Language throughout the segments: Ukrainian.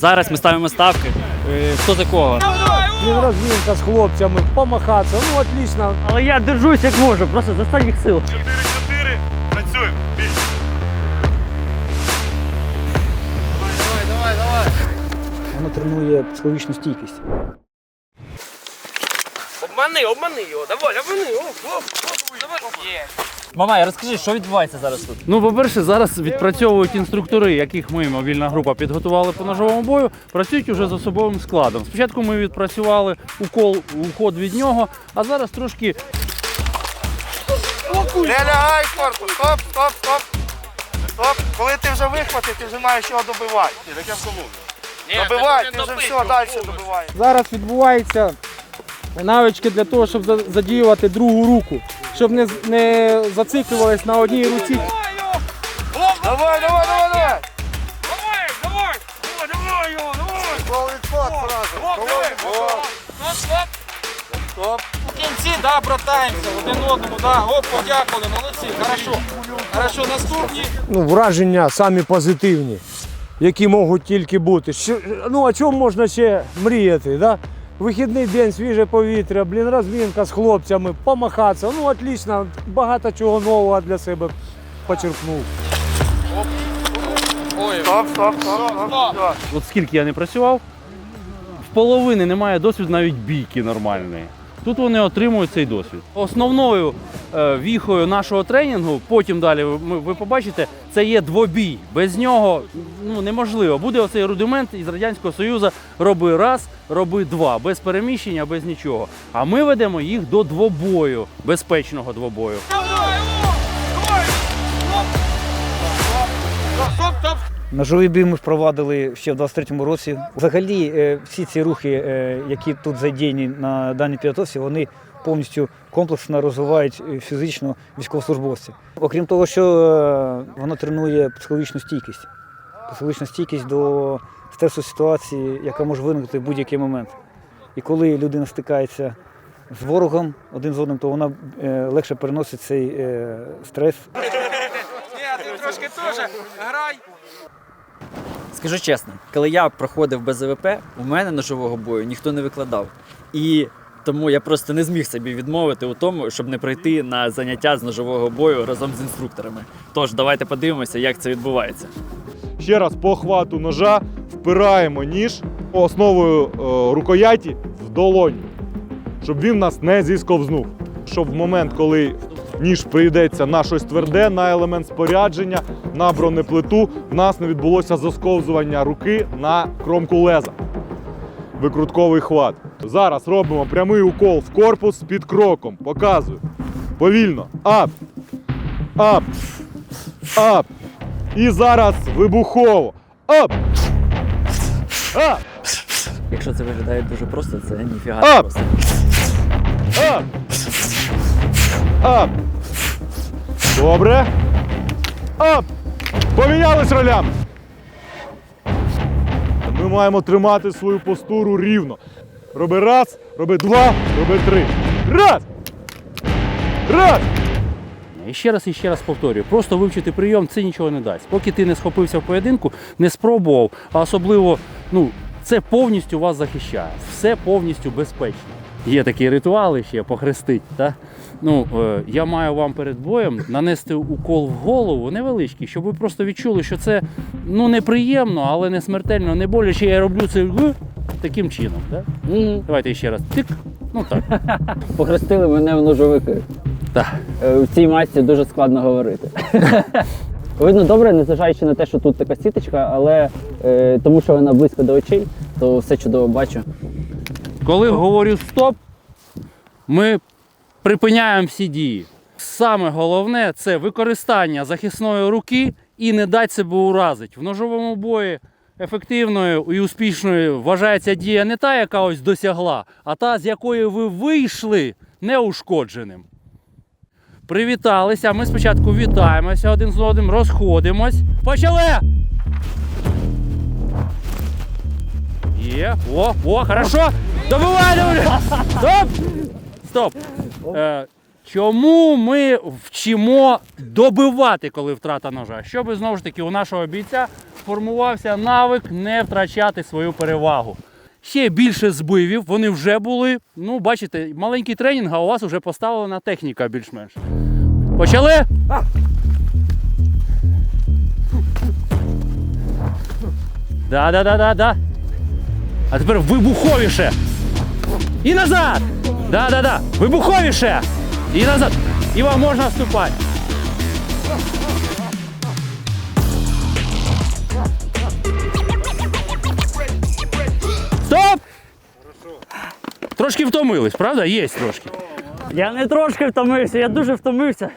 Зараз ми ставимо ставки. Е, Хто за кого? Він розмінка з хлопцями, помахатися. Ну, отлично. Але я держусь як можу, просто з останніх сил. 4-4. Працюємо. Бій. Воно тренує психологічну стійкість. Обмани, обмани його, давай, обмани. Оп, оп, оп, давай. Є. Мамай, розкажи, що відбувається зараз тут? Ну, по-перше, зараз відпрацьовують інструктори, яких ми, мобільна група, підготували по ножовому бою, працюють уже з особовим складом. Спочатку ми відпрацювали укол, уход від нього, а зараз трошки Не лягай корпус, стоп, стоп, стоп. Стоп. Коли ти вже вихватив, ти вже маєш його добивати. Так я в? Добивай, ти вже все, далі добиваєш. Зараз відбуваються навички для того, щоб задіювати другу руку, щоб не, не зациклювались на одній руці. Давай, давай, давай, давай. Давай, давай, давай, давай його, давай. Стоп. У кінці, да, братаємося, один одному, да, оп, подякували, молодці, хорошо. Хорошо, наступні. Ну, враження самі позитивні, які можуть тільки бути. Ну, о чому можна ще мріяти? Да? Вихідний день, свіже повітря, блін, розмінка з хлопцями, помахатися. Ну, отлично, багато чого нового для себе почерпнув. Стоп, стоп, стоп, стоп. От скільки я не працював, в половини немає досвіду навіть бійки нормальної. Тут вони отримують цей досвід. Основною віхою нашого тренінгу, потім далі ви, побачите, це є двобій. Без нього ну, неможливо. Буде оцей рудимент із Радянського Союзу роби раз, роби два, без переміщення, без нічого. А ми ведемо їх до двобою, безпечного двобою. Бій ми впровадили ще в 23-му році. Взагалі, е, всі ці рухи, е, які тут задіяні на даній підготовці, вони повністю комплексно розвивають е, фізично військовослужбовців. Окрім того, що е, воно тренує психологічну стійкість, психологічну стійкість до стресу ситуації, яка може виникнути в будь-який момент. І коли людина стикається з ворогом один з одним, то вона е, легше переносить цей стрес. Ні, ти трошки теж грай. Скажу чесно, коли я проходив без ЗВП, у мене ножового бою ніхто не викладав. І тому я просто не зміг собі відмовити у тому, щоб не прийти на заняття з ножового бою разом з інструкторами. Тож давайте подивимося, як це відбувається. Ще раз по хвату ножа впираємо ніж основою е, рукояті в долоню, щоб він нас не зісковзнув. Щоб в момент, коли ніж прийдеться на щось тверде, на елемент спорядження, на бронеплиту, в нас не відбулося засковзування руки на кромку леза. Викрутковий хват. Зараз робимо прямий укол в корпус під кроком. Показую. Повільно. Ап. Ап. Ап. І зараз вибухово. Ап! Ап! Якщо це виглядає дуже просто, це ніфіга Ап! просто. Ап! Ап! Добре. Ап! Помінялись ролями. Ми маємо тримати свою постуру рівно. Роби раз, роби два, роби три. Раз! Раз! І ще раз і ще раз повторюю, просто вивчити прийом це нічого не дасть. Поки ти не схопився в поєдинку, не спробував, а особливо, ну, це повністю вас захищає. Все повністю безпечно. Є такі ритуали ще похрестить. Та? Ну, е, я маю вам перед боєм нанести укол в голову невеличкий, щоб ви просто відчули, що це ну, неприємно, але не смертельно, не боляче. Я роблю це «г» таким чином. Так? Давайте ще раз. Тик. Ну так. Похрестили мене в ножовики. так. Е, В цій масці дуже складно говорити. Видно добре, незважаючи на те, що тут така сіточка, але е, тому що вона близько до очей, то все чудово бачу. Коли говорю стоп, ми припиняємо всі дії. Саме головне це використання захисної руки і не дати себе уразити. В ножовому бої ефективною і успішною вважається дія не та, яка ось досягла, а та, з якої ви вийшли неушкодженим. Привіталися. Ми спочатку вітаємося один з одним, розходимось. Почали! Є, о, о, хорошо. Добивай, добивай. Стоп! Стоп. Е, чому ми вчимо добивати, коли втрата ножа? Щоб знову ж таки у нашого бійця сформувався навик не втрачати свою перевагу. Ще більше збивів, вони вже були. Ну, бачите, маленький тренінг, а у вас вже поставлена техніка більш-менш. Почали? Да, да, да, да, да. А тепер вибуховіше. І назад! Да, да, да. Вибуховіше! І назад. І вам можна вступати. Стоп! Трошки втомились, правда? Є трошки. Я не трошки втомився, я дуже втомився.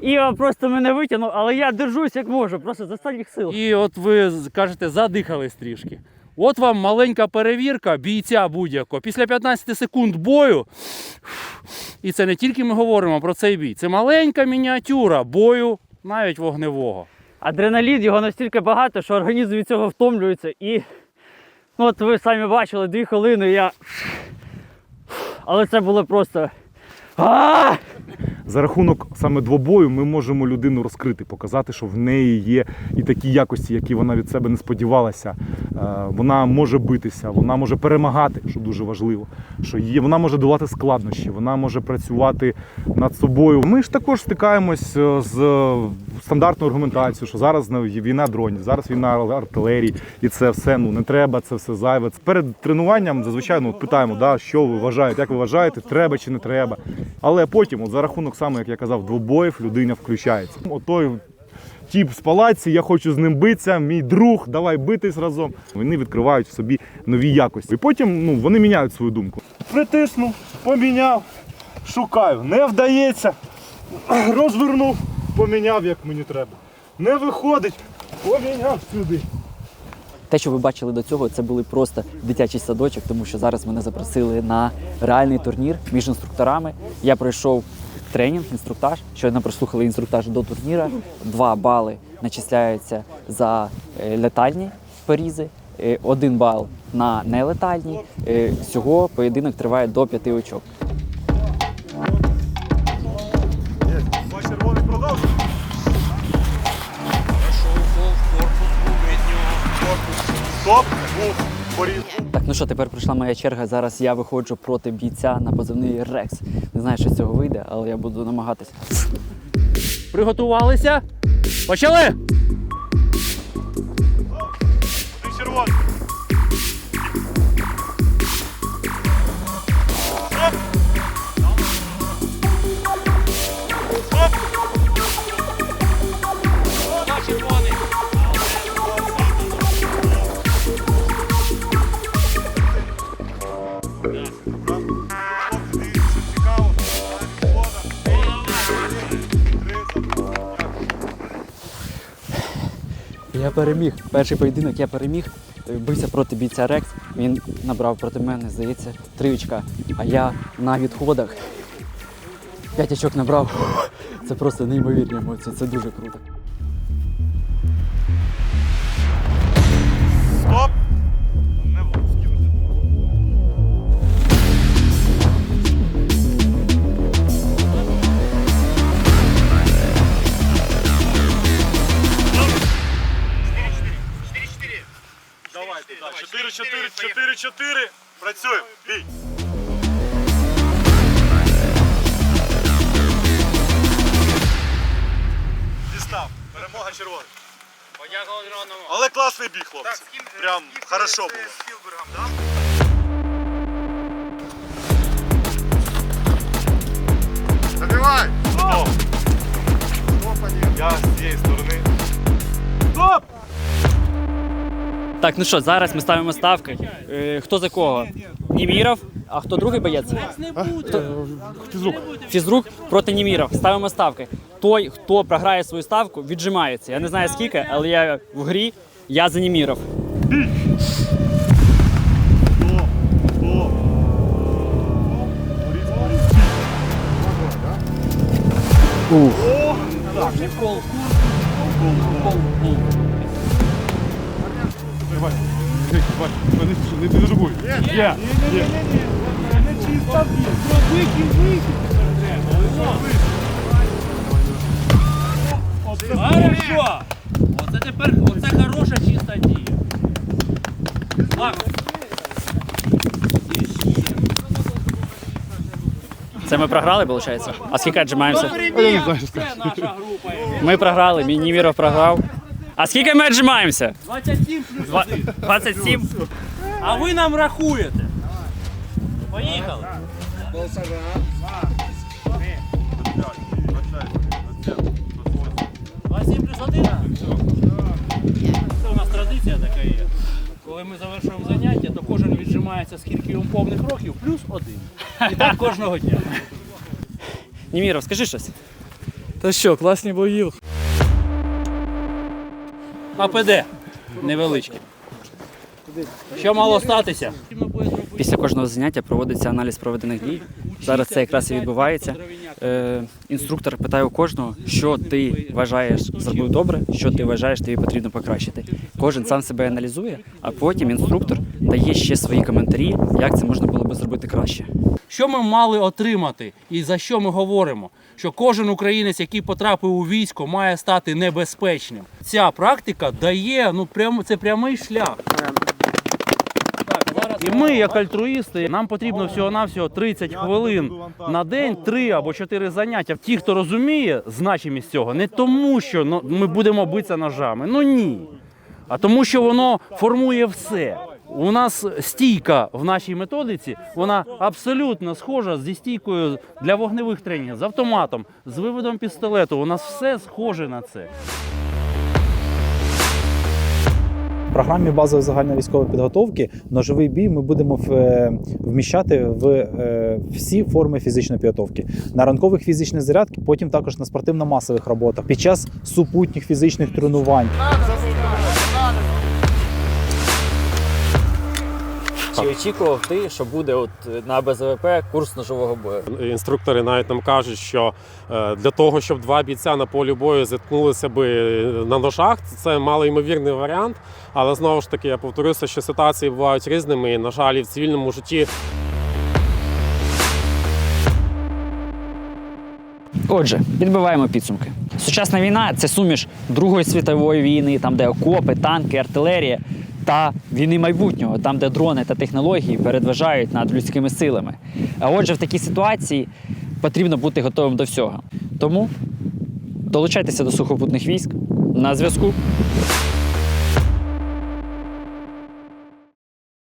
Іва просто мене витягнув, але я держусь як можу, просто з останніх сил. І от ви кажете, задихались трішки. От вам маленька перевірка бійця будь-якого. Після 15 секунд бою, і це не тільки ми говоримо про цей бій, це маленька мініатюра бою, навіть вогневого. Адреналін його настільки багато, що організм від цього втомлюється. І ну, от ви самі бачили, дві хвилини я. Але це було просто. А! За рахунок саме двобою ми можемо людину розкрити, показати, що в неї є і такі якості, які вона від себе не сподівалася. Е, Вона може битися, вона може перемагати, що дуже важливо. Що є, вона може долати складнощі, вона може працювати над собою. Ми ж також стикаємось е, з стандартною аргументацією, що зараз війна дронів, зараз війна артилерії, і це все ну не треба, це все зайве. Перед тренуванням зазвичай ну, питаємо, да, що ви вважаєте, як ви вважаєте, треба чи не треба. Але потім, от за рахунок саме, як я казав, двобоїв людина включається. От той тіп з палаці, я хочу з ним битися, мій друг, давай битись разом. Вони відкривають в собі нові якості. І потім ну, вони міняють свою думку. Притиснув, поміняв, шукаю. Не вдається. Розвернув, поміняв, як мені треба. Не виходить, поміняв сюди. Те, що ви бачили до цього, це були просто дитячий садочок, тому що зараз мене запросили на реальний турнір між інструкторами. Я пройшов тренінг, інструктаж. Щойно прослухали інструктаж до турніра. Два бали начисляються за е, летальні порізи, е, один бал на нелетальні. Е, Всього поєдинок триває до п'яти очок. Стоп, був. Так, ну що, тепер прийшла моя черга. Зараз я виходжу проти бійця на позивний Рекс. Не знаю, що з цього вийде, але я буду намагатися. Приготувалися? Почали! Ти червоний. Переміг. Перший поєдинок я переміг. Бився проти бійця Рекс. Він набрав проти мене, здається, три очка. А я на відходах п'ять очок набрав. Це просто неймовірні емоції, це дуже круто. 4, 4, 4, 4. Працюємо. Бій. Дістав. Перемога червоних. Але класний бій, хлопці. Прям хорошо було. Забивай! Стоп! Я з цієї сторони. Так, ну що, зараз ми ставимо ставки. Е, хто за кого? Німіров, а хто другий боєць? Фізрук. Фізрук проти Німіров. Ставимо ставки. Той, хто програє свою ставку, віджимається. Я не знаю скільки, але я в грі, я за Німіров. Стоп! Стоп! Боріться, боріться. О! Давай. Давай. Не не дожигуй. Є. Є. Хорошо! Оце тепер оце хороша чиста дія. Це ми програли, виходить? А скільки віджимаємося? Це наша група. Ми програли, мій Німіров програв. А скільки ми віджимаємося? 27 плюс Два- 1. 27? А ви нам рахуєте. Поїхали. Два сім плюс один? Це у нас традиція така є. Коли ми завершуємо заняття, то кожен віджимається скільки йому повних років, плюс один. І так кожного дня. Німіров, скажи щось. Та що, класні бої. АПД невеличкий. Що мало статися? Після кожного заняття проводиться аналіз проведених дій. Зараз це якраз і відбувається. Е, інструктор питає у кожного, що ти вважаєш зробив добре, що ти вважаєш тобі потрібно покращити. Кожен сам себе аналізує, а потім інструктор дає ще свої коментарі, як це можна було би зробити краще. Що ми мали отримати і за що ми говоримо? Що кожен українець, який потрапив у військо, має стати небезпечним. Ця практика дає ну прям це прямий шлях. І ми, як альтруїсти, нам потрібно всього-навсього 30 хвилин на день, 3 або 4 заняття. Ті, хто розуміє значимість цього, не тому, що ну, ми будемо битися ножами. Ну ні. А тому, що воно формує все. У нас стійка в нашій методиці, вона абсолютно схожа зі стійкою для вогневих тренінгів, з автоматом, з виводом пістолету. У нас все схоже на це. Програмі базової загальної військової підготовки ножовий бій ми будемо е, вміщати в е, всі форми фізичної підготовки. На ранкових фізичних зарядках, потім також на спортивно-масових роботах, під час супутніх фізичних тренувань. Чи очікував ти, що буде от на БЗВП курс ножового бою? Інструктори навіть нам кажуть, що е, для того, щоб два бійця на полі бою зіткнулися би на ножах, це малоймовірний варіант. Але знову ж таки, я повторюся, що ситуації бувають різними. І, на жаль, і в цивільному житті Отже, підбиваємо підсумки. Сучасна війна це суміш Другої світової війни, там, де окопи, танки, артилерія, та війни майбутнього, там, де дрони та технології передважають над людськими силами. А отже, в такій ситуації потрібно бути готовим до всього. Тому долучайтеся до сухопутних військ на зв'язку.